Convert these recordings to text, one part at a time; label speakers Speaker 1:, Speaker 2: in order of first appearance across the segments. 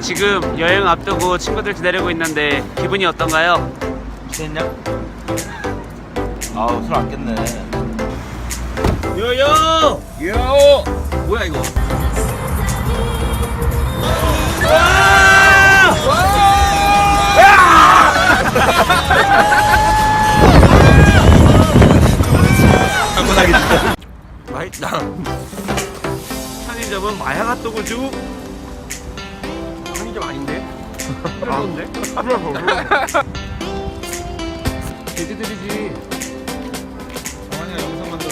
Speaker 1: 지금 여행 앞두고 친구들 기다리고 있는데 기분이 어떤가요?
Speaker 2: 취했냐? 아우 술 안 깼네
Speaker 3: 요요! 요 뭐야 이거 맛있다
Speaker 1: 편의점은 마약 핫도그
Speaker 3: 주 편의점 아닌데? 그런데?
Speaker 1: 돼지들이지.
Speaker 2: 정환이가 영상 만들어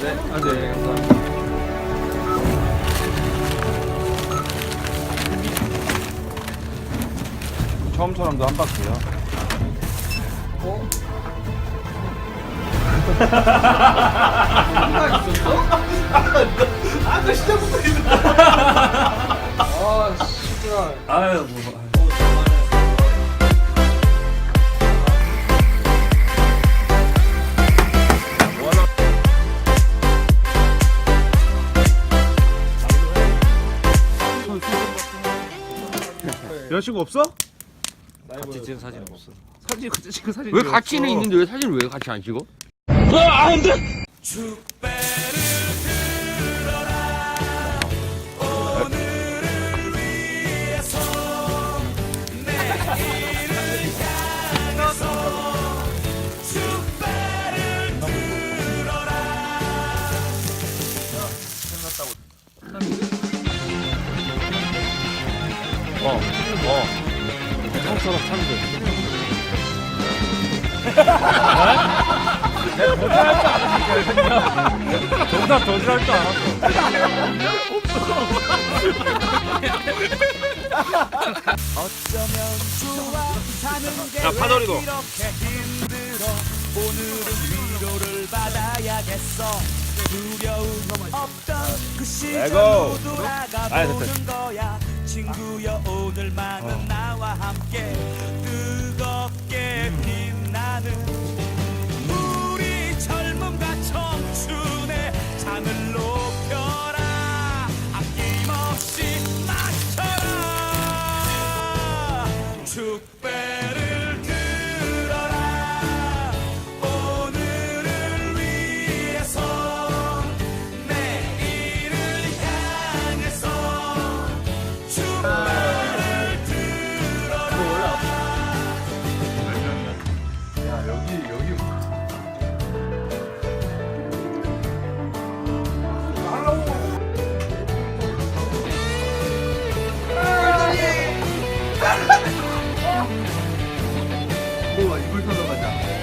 Speaker 3: 네, 아, 네, 감사합니다.
Speaker 4: 처음처럼도 한 바퀴요.
Speaker 2: 아, 씨발.
Speaker 1: 아유, 뭐.
Speaker 4: 여자친구 없어?
Speaker 3: 같이 찍은 사진 없어.
Speaker 4: 사진
Speaker 1: 같이 찍은 사진
Speaker 3: 왜 같이는 있는데 왜 사진을 왜 같이 안 찍어?
Speaker 4: 어, 어. 형처럼 사는 거. 정답 저지할 줄 알았어. 야 파도리도 레고. 아,
Speaker 5: 됐다. 친구여 오늘만은 나와 함께 축배를 들어라. 오늘을 위해서 내일을 향해서 축배를 들어라. 야
Speaker 4: 여기 여기. 하려고
Speaker 2: 우와 이불 타러 가자.